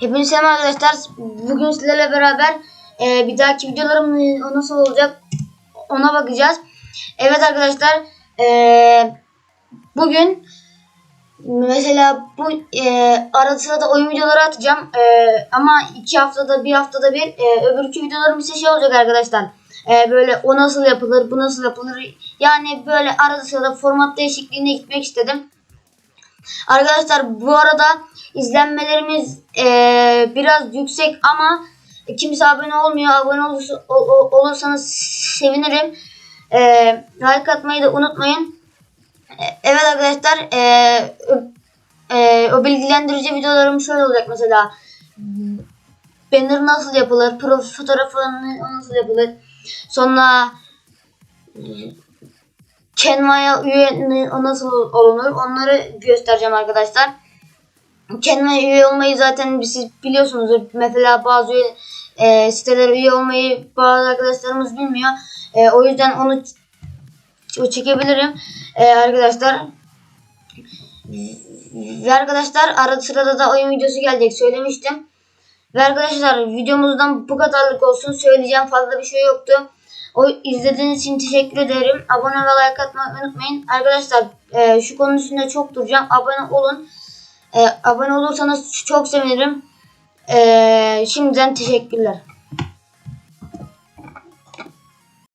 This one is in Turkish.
Hepinize selam arkadaşlar. Bugün sizlerle beraber e, bir dahaki videolarım e, nasıl olacak ona bakacağız. Evet arkadaşlar e, bugün mesela bu e, arada sırada oyun videoları atacağım. E, ama iki haftada bir haftada bir e, öbürkü videolarım ise şey olacak arkadaşlar. E, böyle o nasıl yapılır bu nasıl yapılır yani böyle sırada format değişikliğine gitmek istedim. Arkadaşlar bu arada izlenmelerimiz eee, biraz yüksek ama kimse abone olmuyor. Abone olursa, ol- ol- olursanız sevinirim. Eee like atmayı da unutmayın. E, Evet arkadaşlar ö- eee, o bilgilendirici videolarım şöyle olacak mesela. Banner nasıl yapılır? Profil fotoğrafı nasıl yapılır? Sonra Canva'ya üye nasıl olunur onları göstereceğim arkadaşlar. Canva'ya üye olmayı zaten siz biliyorsunuz. Mesela bazı e, sitelere üye olmayı bazı arkadaşlarımız bilmiyor. E, o yüzden onu ç- çekebilirim e, arkadaşlar. Ve arkadaşlar arada sırada da oyun videosu gelecek söylemiştim. Ve arkadaşlar videomuzdan bu kadarlık olsun. Söyleyeceğim fazla bir şey yoktu. O izlediğiniz için teşekkür ederim. Abone ve like atmayı unutmayın. Arkadaşlar e, şu konu üstünde çok duracağım. Abone olun. E, abone olursanız çok sevinirim. E, şimdiden teşekkürler.